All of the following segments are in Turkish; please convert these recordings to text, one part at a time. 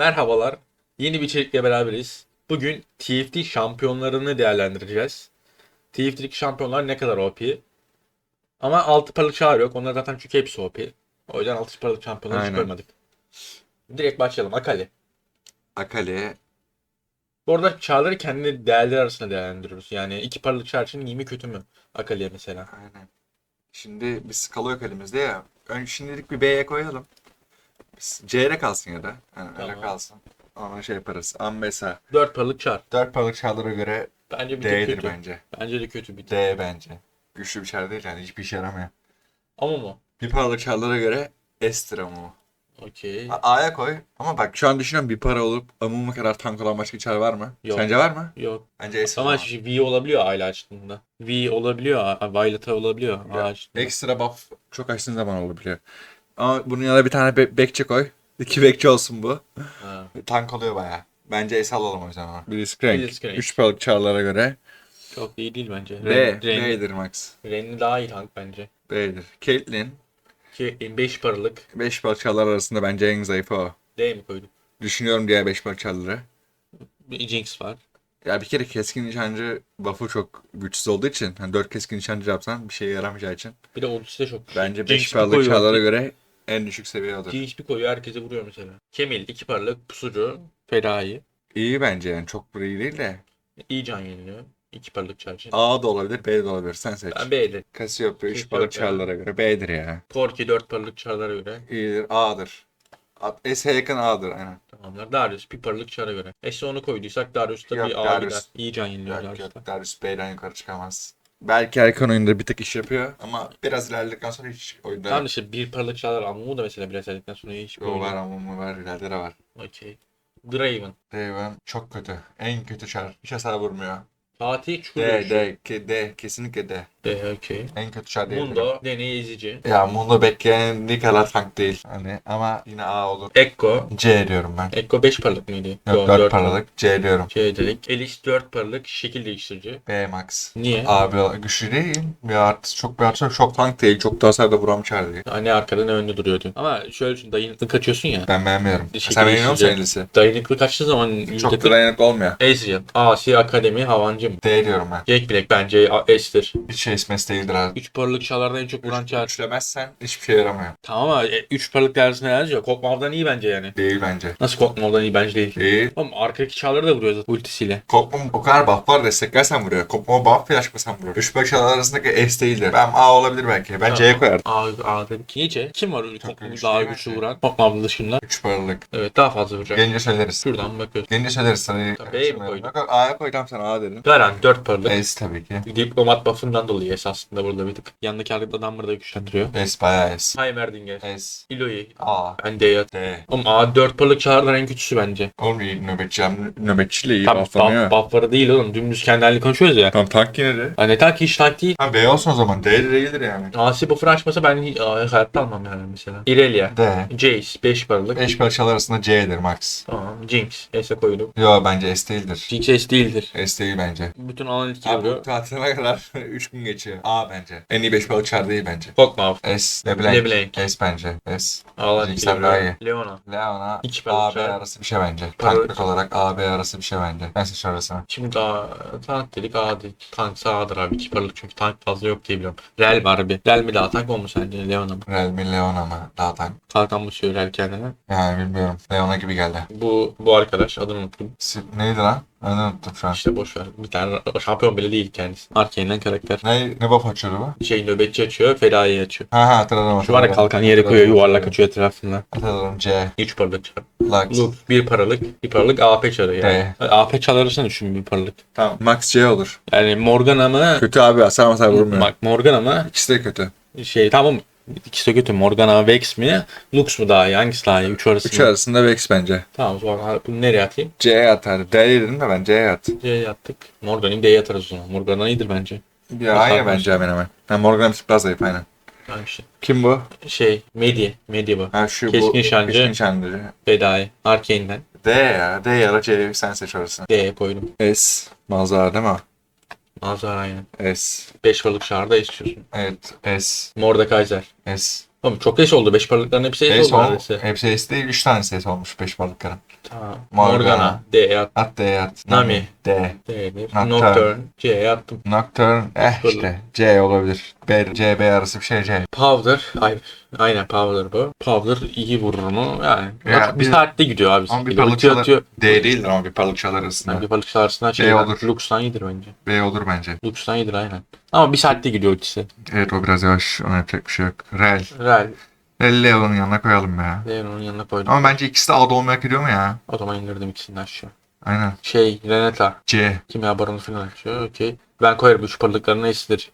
Merhabalar. Yeni bir içerikle beraberiz. Bugün TFT şampiyonlarını değerlendireceğiz. TFT'deki şampiyonlar ne kadar OP? Ama 6 paralık çağrı yok. Onlar zaten çünkü hepsi OP. O yüzden 6 paralık şampiyonları hiç Aynen. koymadık. Direkt başlayalım. Akali. Akali Bu arada çağrıları kendi değerleri arasında değerlendiriyoruz. Yani 2 paralık çağrı için iyi mi kötü mü? Akali'ye mesela. aynen. Şimdi bir skala yok elimizde ya. Ön şimdilik bir B'ye koyalım. C'ye kalsın ya da. Yani öyle Tamam. kalsın. Ona şey yaparız. Ambesa. 4 paralık çağrı. 4 paralık çarlara göre Bence bir tık D'dir kötü. bence. Bence de kötü bir tık. D bence. Güçlü bir çar değil yani hiçbir işe yaramıyor. Ama mı? Bir paralık çarlara göre S'tir ama o. Okey. A- A'ya koy. Ama bak şu an düşünüyorum bir para olup Amum'a kadar tank olan başka çar var mı? Yok. Sence var mı? Yok. Bence S. Ama şey, V olabiliyor aile açtığında. V olabiliyor. a- Violet'a olabiliyor. Ya, A açtığında. Ekstra buff çok açtığın zaman olabiliyor. Ama bunun yanına bir tane be- bekçi koy. İki bekçi olsun bu. Ha. Tank oluyor baya. Bence S alalım o yüzden ona. Blitzcrank. Blitzcrank. 3 balık çarlara göre. Çok iyi değil bence. B. B'dir max. Ren'i daha iyi tank bence. B'dir. Caitlyn. Ki 5 paralık 5 balık çarlar arasında bence en zayıfı o. D mi koyduk? Düşünüyorum diğer 5 balık çarları. Bir Jinx var. Ya bir kere keskin nişancı buff'u çok güçsüz olduğu için. Hani 4 keskin nişancı yapsan bir şeye yaramayacağı için. Bir de ultisi de çok güçlü. Bence Jinx 5 bir balık koyuyor. çarlara göre en düşük seviye. Jinx bir koyuyor herkese vuruyor mesela. Kemil 2 paralık pusucu. Fedai. İyi bence yani çok iyi değil de. İyi can yeniliyor. 2 paralık charge. A da olabilir, B de olabilir. Sen seç. Ben B'de. Cassiopeia 3 Cassiopeia. balık çarlara göre B'dir ya. Korki 4 paralık çarlara göre. İyidir. A'dır. S'e yakın A'dır aynen. Tamamlar. Darius bir paralık çara göre. E'si onu koyduysak Darius da Yok, bir A Darius. gider. İyi can yeniliyor Yok Darius'ta. yok Darius B'den yukarı çıkamaz. Belki erken oyunda bir tek iş yapıyor ama biraz ilerledikten sonra hiç oyunda Tamam işte bir paralık çağlar Amumu da mesela biraz erkekten sonra hiç o var ama var ileride de var. Okey. Draven. Draven çok kötü. En kötü çar. Hiç hasar vurmuyor. Fatih Çukur. D, D, ke, D. Kesinlikle D. D okey. En kötü çar değil. Mundo deney ezici. Ya Mundo bekleyen ne kadar tank değil. Hani ama yine A olur. Ekko. C diyorum ben. Ekko 5 paralık mıydı? Yok Yo, 4 dört paralık C diyorum. C dedik. Elis 4 paralık şekil değiştirici. B max. Niye? Abi güçlü değil. Bir artı çok bir artı çok tank değil. Çok da hasar da vuran çar değil. Ya Ne arkada ne önde duruyordu. Ama şöyle düşün dayanıklı kaçıyorsun ya. Ben beğenmiyorum. Teşekkür Sen beğeniyor musun. Elis'i? Dayanıklı kaçtığı zaman Çok %40 da dayanıklı olmuyor. Ezreal. Asi Akademi Havancı mı? D diyorum ben. Jack Black bence S'tir. Hiç şey ismesi değildir abi. 3 paralık çağlardan en çok vuran çağ. Üçlemezsen hiçbir şey yaramıyor. Tamam ama 3 paralık değerlisine yazıyor. Kokmav'dan iyi bence yani. Değil bence. Nasıl Kokmav'dan iyi bence değil. Değil. Oğlum arkadaki çağları da vuruyor zaten ultisiyle. Kopmam o kadar buff var desteklersen vuruyor. Kopmama buff flaşmasan vuruyor. 3 5 arasındaki S değildir. Ben A olabilir belki. Ben C'ye koyardım. A, A dedik. Niye C? Kim var Kokmav'ı güçlü daha değil güçlü bence. vuran? Kokmav'ın dışında. 3 paralık. Evet daha fazla vuracak. Gelince söyleriz. Şuradan bakıyoruz. Gelince söyleriz sana. Tamam, B'ye mi koydun? A'ya koydum sen A dedin. Garanti 4 paralık. S tabii ki. Diplomat buff'ından dolayı esasında burada bir tık. Yanındaki adamları da güçlendiriyor. S bayağı S. Heimerdinger. S. Iloy. A. Ben D'ye. D. Oğlum A 4 paralık çağrılar en kötüsü bence. Oğlum iyi nöbetçi. Nöbetçiyle iyi Tam bufflanıyor. buff, buff'ları değil oğlum. Dümdüz kendi halini konuşuyoruz ya. Tam tank yine de. Ha ne tank hiç tank değil. Ha B olsun o zaman. D de değildir yani. Asi buff'ını açmasa ben hiç- Aa, hayatta almam yani mesela. Irelia. D. Jace 5 paralık. 5 parçalar arasında C'dir max. Tamam. Jinx. S'e koydum. Yo bence S değildir. Jinx S değildir. S değil bence. Bütün alan etki Abi bu yapıyor. tatiline kadar 3 gün geçiyor. A bence. En iyi 5 balık çar değil bence. Kokmav. S. LeBlanc. LeBlanc. S bence. S. Daha iyi. yapıyor. Leona. Leona İki A B arası bir şey bence. Tanklık olarak A B arası bir şey bence. Ben seç arasını. Şimdi daha tank dedik A dedik. Tank sağdır abi. 2 paralık çünkü tank fazla yok diye biliyorum. Rel var bir. Rel mi daha tank olmuş sence Leona mı? Realme Leona mı? Daha tank. Kalkan mı söylüyor Rel kendine? Yani bilmiyorum. Leona gibi geldi. Bu bu arkadaş adını unuttum. Neydi lan? Adını unuttum şu an. İşte boş ver. Bir tane şampiyon bile değil kendisi. Arkane'den karakter. Ne, ne buff açıyordu bu? Şey nöbetçi açıyor, fedaiyi açıyor. Ha ha hatırladım. Şu var ya kalkan yere koyuyor yuvarlak açıyor etrafında. Hatırladım C. 3 paralık çar. Lux. Lux 1 paralık, 1 paralık AP çarı yani. AP çarlarısını düşün 1 paralık. Tamam. Max C olur. Yani Morgana mı? Kötü abi hasar masar vurmuyor. Bak Morgana mı? İkisi de kötü. Şey tamam İkisi de kötü. Morgana Vex mi? Lux mu daha iyi? Hangisi daha iyi? 3 arası Üç arasında Vex bence. Tamam o zaman bunu nereye atayım? C'ye atar. D'ye dedim de ben C'ye at. C'ye attık. Morgana'yı D'ye atarız o zaman. Morgana iyidir bence. Ya Hasar aynı bence hemen hemen. Ha, Morgan biraz zayıf aynen. Yani işte. Kim bu? Şey, Medya. Medya bu. Ha şu Keskin bu. nişancı. Keskin nişancı. Fedai. Arkane'den. D ya. D ya da C sen seç orasını. D'ye koydum. S. Malzara değil mi? Nazar aynen. S. 5 balık şarda istiyorsun. Evet. S. Mordekaiser. S. Oğlum çok eş oldu. 5 paralıkların hepsi eş Ace oldu oldu. neredeyse. Hepsi ace değil. 3 tanesi ace olmuş 5 balıkların. Ta, Morgana. D attım. At D at. Nami. D. D'dir. Nocturne. Nocturne. C attım. Nocturne. Eh işte. C olabilir. B, C, B arası bir şey C. Powder. Ay, aynen Powder bu. Powder iyi vurur mu? Yani. Ya, bir, bir saatte gidiyor abi. Ama bir balıkçılar. D değildir ama bir balıkçılar arasında. Yani bir balıkçılar arasında şey olur. Lux'tan iyidir bence. B olur bence. Lux'tan iyidir aynen. Ama bir saatte gidiyor ötesi. Evet o biraz yavaş. Ona yapacak bir şey yok. Rel. Rel. 50 Leon'un yanına koyalım ya. Leon'un yanına koydum. Ama bence ikisi de A'da olmaya hak ediyor mu ya? O zaman indirdim ikisini aşağı. Aynen. Şey Renata. C. Kimya baronu falan açıyor. Okey. Ben koyarım. Üç parlaklarına esidir.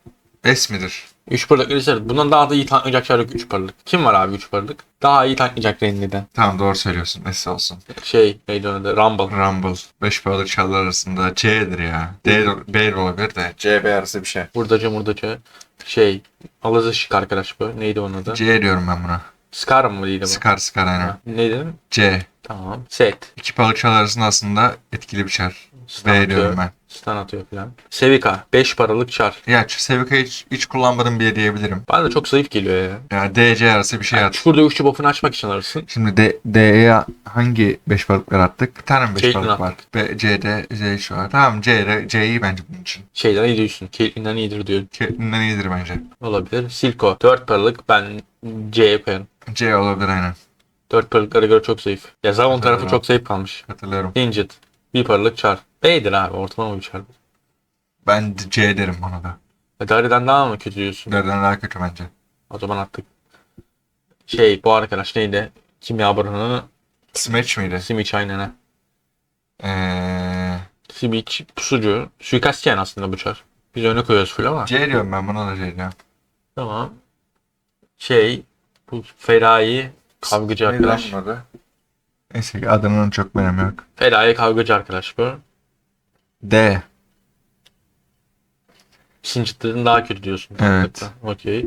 S midir? 3 paralıkları esidir. Bundan daha da iyi tanklayacak şey yok 3 paralık. Kim var abi 3 paralık? Daha iyi tanklayacak Renli'den. Tamam doğru söylüyorsun. S olsun. Şey, neydi onun adı? Rumble. Rumble. 5 paralık çallar arasında C'dir ya. D, B olabilir de. C, B arası bir şey. Hurdacı murdacı. Şey, alazı şık arkadaş bu. Neydi onun adı? C diyorum ben buna. Scar mı değildi bu? Scar Scar aynen. Ha, Neydi? C. Tamam. Set. İki paralık çalar arasında aslında etkili bir. Stun B diyorum ben. Stun atıyor falan. Sevika. 5 paralık çar. Ya Sevika hiç, hiç kullanmadım bile diyebilirim. Bana da çok zayıf geliyor ya. Ya D, C arası bir şey Yani at. çukur dövüşçü buff'unu açmak için alırsın. Şimdi D, D'ye hangi 5 balıklar attık? Bir tane mi 5 Caitlyn balık var? B, C'de C şu var. Tamam C'de C iyi bence bunun için. Şeyden iyi diyorsun. Caitlyn'den iyidir diyor. Caitlyn'den iyidir bence. Olabilir. Silco. 4 paralık ben C'ye koyarım. C olabilir aynen. 4 paralıklara göre çok zayıf. Ya Zavon tarafı çok zayıf kalmış. Hatırlıyorum. Injit. 1 paralık çar. B'dir abi. Ortalama bir çar. Ben C derim bana da. E, Dari'den daha mı kötü diyorsun? Nereden daha kötü bence. O zaman attık. Şey bu arkadaş neydi? Kimya baronu Smash miydi? Simic aynen ha. Eee... Simic pusucu. Suikastçiyen aslında bu çar. Biz öne koyuyoruz full ama. C diyorum ben buna da C diyorum. Tamam. Şey bu Ferayi kavgacı Neydi lan arkadaş. bunun adı? Neyse ki adının çok önemi yok. Ferayi kavgacı arkadaş bu. D. Singit'ten daha kötü diyorsun. Evet. Okey.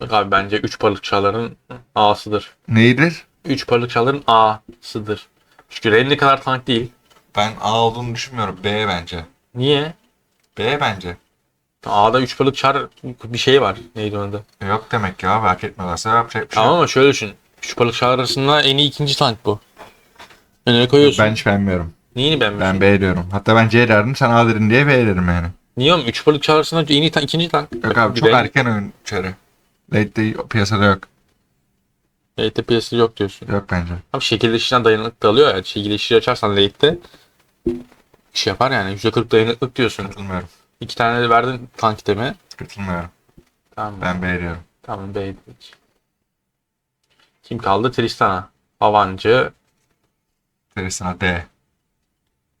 Bak abi bence 3 paralık çağların A'sıdır. Neydir? 3 paralık çağların A'sıdır. Çünkü Renly kadar tank değil. Ben A olduğunu düşünmüyorum. B bence. Niye? B bence. A'da 3 paralık çar bir şey var. Neydi onun adı? Yok demek ya. Hak etmiyorlarsa yapacak bir şey Tamam yok. ama şöyle düşün. 3 paralık çağlar arasında en iyi ikinci tank bu. Önüne koyuyorsun. Ben hiç beğenmiyorum. Neyini beğenmiyorsun? Ben B diyorum. Hatta ben C derdim. Sen A dedin diye B derim yani. Niye oğlum? 3 paralık çağlar arasında en iyi tank, ikinci tank. Yok abi çok erken oyun çarı. Late'de piyasada yok. Late'de piyasası yok diyorsun. Yok bence. Abi şekilleşişine dayanıklı da alıyor ya. Şekilleşişi açarsan late'de iş yapar yani. %40 dayanıklık diyorsun. Katılmıyorum. İki tane de verdin tank itemi. Katılmıyorum. Tamam. Ben B diyorum. Tamam Beylik. Kim kaldı? Tristana. Avancı. Teresina D.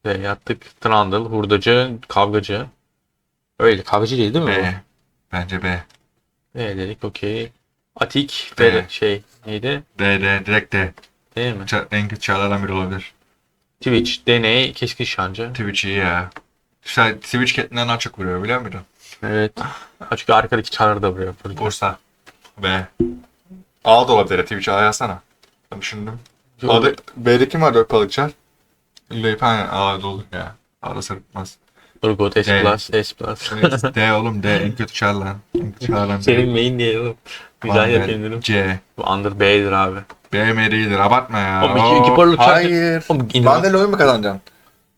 Ve yattık. Trundle. Hurdacı. Kavgacı. Öyle. Kavgacı değil değil mi? B. Bence B. bu? E dedik okey. Atik. B. Ve şey neydi? D, D. Direkt D. Değil mi? Ça- en kötü çağlardan biri olabilir. Twitch. Deney. Keskin şancı. Twitch iyi ya. Sen Twitch Cat'inden daha çok vuruyor biliyor muydun? Evet. Çünkü arkadaki çarları da vuruyor. Bursa. B. A da olabilir. Twitch A yazsana. Ben düşündüm. A'da, B'de kim var 4 balıkçı? Leyip aynen A'da olur ya. A'da sırıtmaz. Urgot. S D. plus. S plus. D oğlum D en kötü çağ lan. En kötü çağ lan. Senin main diye oğlum. Güzel yapayım dedim. C. Bu Under B'dir abi. B M değildir abartma ya. Oğlum iki- iki Oo, paralık çarpı- Hayır. Oğlum, Vandal oyun mu kazanacaksın?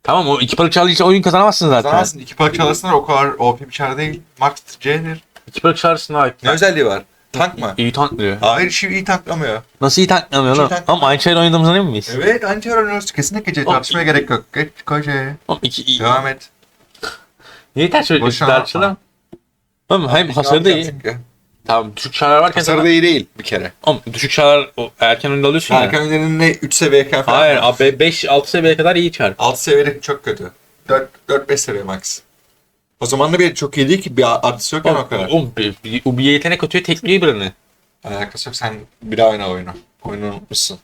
Tamam o iki balık çağlı için oyun kazanamazsın zaten. Kazanamazsın. İki balık çalarsan o kadar OP bir çağ değil. Max C'dir. İki balık çağrısında ait. Ne özelliği var? Tank mı? İyi tanklıyor. Hayır şey iyi tanklamıyor. Nasıl iyi tanklamıyor lan? tanklamıyor. Ama aynı şeyle oynadığımızdan emin miyiz? Evet aynı şey oynuyoruz. Kesinlikle C. Oğlum, Tartışmaya gerek yok. Geç koy. Oğlum iki iyi. Devam et. Niye ters söylüyorsun? Boşuna Tartışalım. Oğlum hem hasarı da iyi. Tamam düşük çağlar varken Hasarı da iyi değil bir kere. Oğlum düşük çağlar o erken önde alıyorsun ya. Erken oyunların ne 3 seviyeyken falan. Hayır abi 5-6 seviyeye kadar iyi çağır. 6 seviyede çok kötü. 4-5 seviye max. O zaman da bir çok iyi değil ki bir artısı yokken o kadar. Oğlum bir, bir, bir yetenek atıyor tekliyor birini. Alakası yok sen bir daha oyna oyunu. Oyunu unutmuşsun.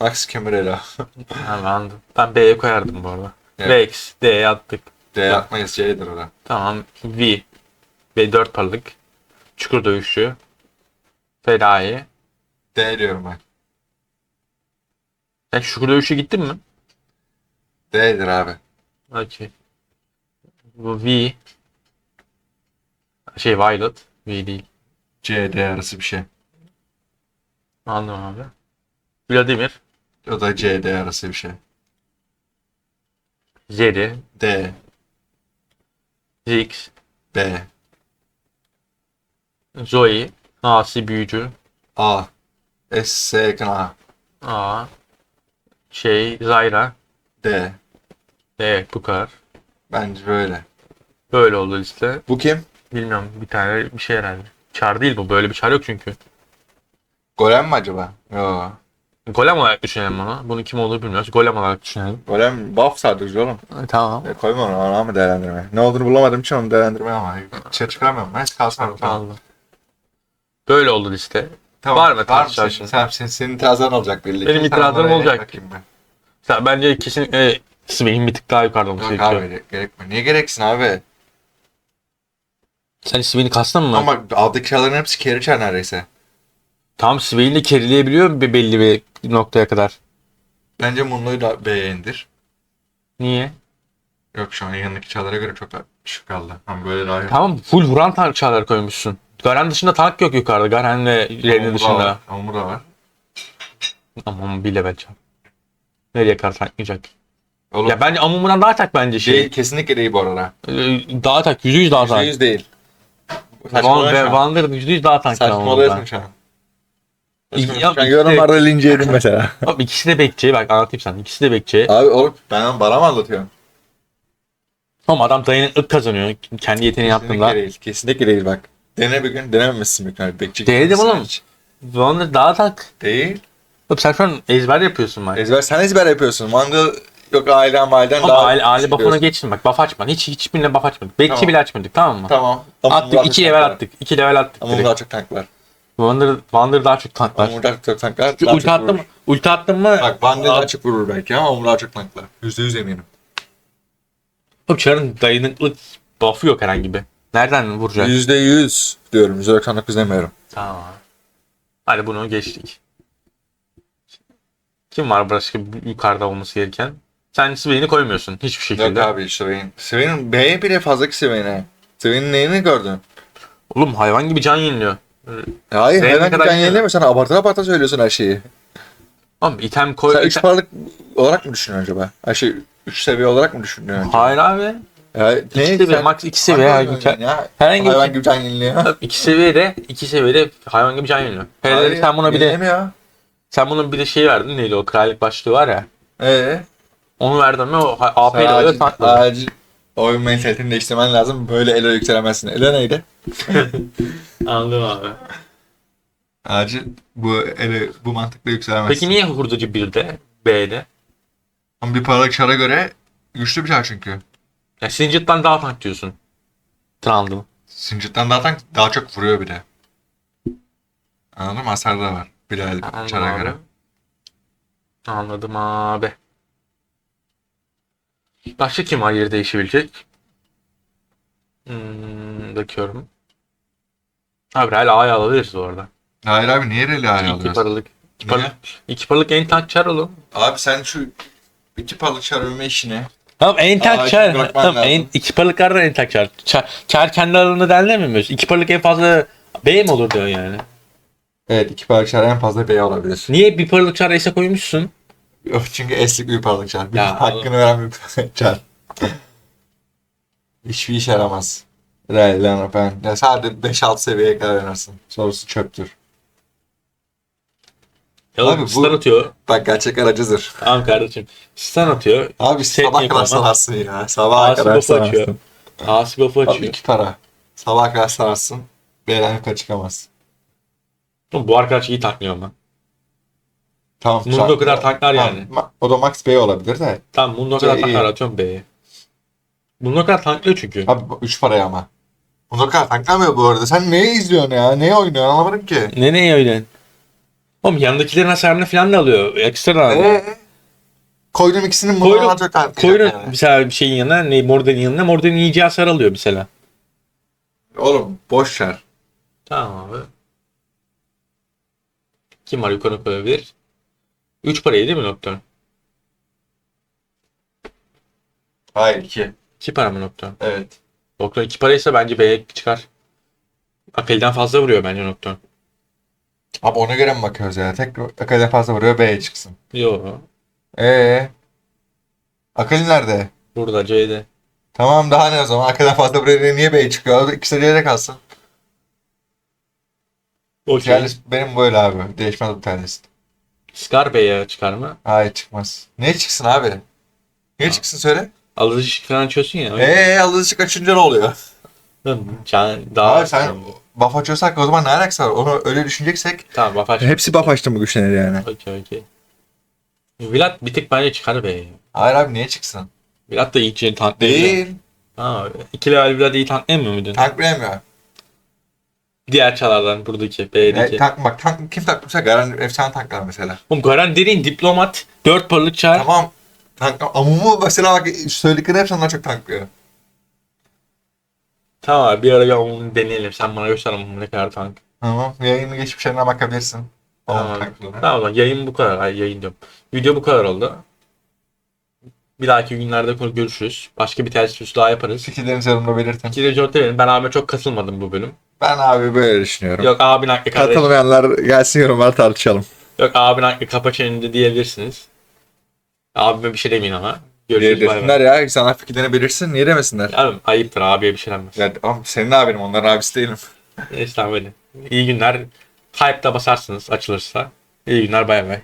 Max Camarella. Ha ben. Ben B'ye koyardım bu arada. Evet. Vex, D'ye attık. D yapmayız C'dir o da. Tamam. V. V 4 paralık. Çukur dövüşçü. Fedai. D diyorum ben. Sen çukur dövüşçü gittin mi? D'dir abi. Okey. Bu V. Şey Violet. V değil. C, D arası bir şey. Anladım abi. Vladimir. O da C, D arası bir şey. Zeri. D, Ziggs. B, Zoe. Asi büyücü. A, S, S yakın A, A. Şey. Zyra. D. Evet bu kadar. Bence böyle. Böyle oldu liste. Bu kim? Bilmiyorum bir tane bir şey herhalde. Çar değil bu. Böyle bir çar yok çünkü. Golem mi acaba? Yo. Golem olarak düşünelim bunu. Bunun kim olduğunu bilmiyoruz. Golem olarak düşünelim. Golem buff sadece oğlum. Tamam. E, koyma onu ona mı değerlendirme? Ne olduğunu bulamadım için onu değerlendirme ama. Şey çıkaramıyorum. Neyse kalsın orada. Tamam. Tamam. Böyle oldu liste. tamam. Var mı tartışacak senin, şimdi? sen, senin, senin itirazların olacak belli. Benim itirazlarım olacak. bakayım ben. Sen bence kesinlikle Swain bir tık daha yukarıda olması Yok gerekiyor. abi gerek- gerekmiyor. Niye gereksin abi? Sen Swain'i kastın mı? Ama aldık çağların hepsi carry çağ neredeyse. Tam Swain'i carryleyebiliyor bir belli bir noktaya kadar. Bence Munlu'yu da B'ye indir. Niye? Yok şu an yanındaki çağlara göre çok düşük kaldı. Ama böyle daha Tamam full vuran tank çağlar koymuşsun. Garen dışında tank yok yukarıda. Garen'le Reyna Amur da dışında. var. Amur da var. Aman bir level çağ. Nereye kadar tanklayacak? Oğlum Ya bence Amumu'dan daha tak bence şey. değil, kesinlikle değil bu arada. Ee, Daha tak. Yüzde yüz daha tank. %100 değil. Van. Vander'ın yüzde yüz daha tank. Saçmalıyorsun şu an. Ya de- yorumlarda linci yedim mesela. Abi ikisi de bekçi. Bak anlatayım sana. İkisi de bekçi. Abi oğlum ben bana mı anlatıyorum? Ama adam dayanıklık kazanıyor. Kendi yeteneği Kesinlikle yaptığında. değil. Kesinlikle değil bak. Dene bir gün denememişsin bir gün. Bekçi Denedim oğlum. Vander daha tak. Değil. Oğlum sen şu an ezber yapıyorsun bak. Ezber sen ezber yapıyorsun. Manga yok aileden mailden Ama daha... aile, aile biliyorsun. geçsin bak. Buff açma. Hiç hiçbirine buff açmadık. Bekçi Tamam. bile açmadık tamam mı? Tamam. Ama Attık. bunlar iki çok level tank var. attık. iki level attık Ama direkt. bunlar çok tank var. Wander, Wander daha çok tank var. Ama bunlar çok tank var. Çünkü daha ulti çok mı? Ulti attın mı? Bak Van de Aa, daha çok vurur belki ama bunlar çok tank var. Yüzde yüz eminim. Oğlum Char'ın dayanıklık buff'u yok herhangi bir. Nereden vuracak? Yüzde yüz diyorum. Yüzde doksan dokuz demiyorum. Tamam. Hadi bunu geçtik. Kim var başka yukarıda olması gereken? Sen Swain'i koymuyorsun hiçbir şekilde. Yok abi Swain. Swain'in B'ye bile fazla ki Swain'e. Swain'in neyini gördün? Oğlum hayvan gibi can yeniliyor. Hayır Swain'e kadar bir yine- yenileme. Sen abartı abartı söylüyorsun her şeyi. Oğlum item koy. Sen 3 item- paralık olarak mı düşünüyorsun acaba? Her şey 3 seviye olarak mı düşünüyorsun? Hayır abi. Ya, İki seviye, max iki seviye. Gün- oynuyorsun ya? Herhangi Hayvan gibi can yeniliyor. iki seviyede iki seviyede hayvan gibi can yeniliyor. Hayır, sen buna bir de yenilemiyor. sen bunun bir de şey verdin neydi o krallık başlığı var ya. Ee, Onu verdin mi o AP ile acil, takladı. acil oyun mentalitini değiştirmen lazım. Böyle elo yükselemezsin. Elo neydi? Anladım abi. Acil bu ele bu mantıkla yükselemezsin. Peki niye hurducu 1'de B'de? Ama bir paralık çara göre güçlü bir çar çünkü. Ya Singed'dan daha tank diyorsun. Trundle. Sincit'ten zaten daha çok vuruyor bir de. Anladın mı? Hasar da var. Bilal Anladım çara abi. göre. Anladım abi. Başka kim var yeri değişebilecek? Hmm, bakıyorum. Abi hala A'ya alabiliriz bu arada. Hayır abi niye hale İki alıyorsun? paralık. İki paralık, iki paralık en tank çar oğlum. Abi sen şu iki paralık çar övme işini Tamam en tank Aa, çar. Tamam lazım. en, iki paralıklardan en tank çar. Çar, çar kendi alanında derlemiyoruz. İki paralık en fazla B mi olur diyorsun yani. Evet iki paralık çar en fazla B olabilir. Niye bir paralık çar S'e koymuşsun? Yok çünkü eslik bir paralık çar. Bir Ya, hakkını veren bir paralık çar. Hiçbir işe yaramaz. Rally lan ben. Ya sadece 5-6 seviyeye kadar oynarsın. Sonrası çöptür. Ya Abi bu- stun atıyor. Bak gerçek aracıdır. Tamam kardeşim. Stun atıyor. Abi sabah tek kadar ama. sararsın ya. Sabah Ağası kadar buff'u açıyor. sararsın. Asi buff'u Abi açıyor. iki para. Sabah kadar sararsın. B'den yukarı çıkamaz. Oğlum bu arkadaş iyi tanklıyor ama. Tamam. Mundo kadar tanklar Tamam, yani. ma- O da max B olabilir de. Tamam Mundo kadar Şey, tanklar iyi. atıyorum B'ye. Mundo kadar tanklıyor çünkü. Abi 3 paraya ama. Mundo kadar tanklamıyor bu arada. Sen neyi izliyorsun ya? Neyi oynuyorsun anlamadım ki. Ne ne öyle? Oğlum yanındakilerin hasarını falan da alıyor. Ekstra alıyor. Eee? Koydum ikisinin bunu Koydum- çok tanklayacak Koyun yani. mesela bir şeyin yanına, ne Morden'in yanına Morden'in iyice hasar alıyor mesela. Oğlum boş ver. Tamam abi. Kim var yukarı koyabilir? 3 parayı değil mi Nocturne? Hayır 2. 2 para mı Nocturne? Evet. Nocturne 2 paraysa bence B'ye çıkar. Akali'den fazla vuruyor bence Nocturne. Abi ona göre mi bakıyoruz ya? Tek Akali'den fazla vuruyor B'ye çıksın. Yo. Ee, Akali nerede? Burada C'de. Tamam daha ne o zaman? Akali'den fazla vuruyor niye B'ye çıkıyor? İkisi de C'de kalsın. Okey. Tier benim böyle abi. Değişmez bu tier list. Scar Bey'e çıkar mı? Hayır çıkmaz. Niye çıksın abi? Niye çıksın söyle? Alıcı şık falan açıyorsun ya. Eee alıcı kaçınca ne oluyor? Can, daha Abi sen buff açıyorsak o zaman ne alakası var? Onu öyle düşüneceksek. Tamam bak aç. Hepsi buff açtı mı güçlenir yani? Okey okey. Vlad bir tık bence çıkar be. Hayır abi niye çıksın? Vlad da yeni tank değil. Değil. Ha, iki level Vlad iyi tank mi muydun? Tank bilemiyor. Diğer çalardan buradaki E, B'deki. tank, bak tank kim takmışsa Garen efsane tanklar mesela. Oğlum Garen dediğin diplomat 4 parlık çar. Tamam. Tank, Amumu mesela bak söyledikleri hepsi ondan çok tanklıyor. Tamam abi bir ara bir onu deneyelim. Sen bana göster ama ne kadar tank. Tamam. Yayının geçmişlerine bakabilirsin. Tamam. Tamam. Tamam yayın bu kadar. Ay yayın diyorum. Video bu kadar oldu. Bir dahaki günlerde görüşürüz. Başka bir ters daha yaparız. Fikirlerinizi yorumda belirtin. İkide dörtte verin. Ben abime çok katılmadım bu bölüm. Ben abi böyle düşünüyorum. Yok abin hakkı kardeş. Katılmayanlar gelsin yorumlara tartışalım. Yok abin hakkı kapa çeneni diyebilirsiniz. Abime bir şey demeyin ama. Görüşürüz bay bay. Desinler ya. İnsanlar fikirlerini belirsin. Niye demesinler? Abi ayıptır abiye bir şey denmez. Ya, ama senin abinim onların abisi değilim. Neyse tamam öyle. İyi günler. Hype'da basarsınız açılırsa. İyi günler bay bay.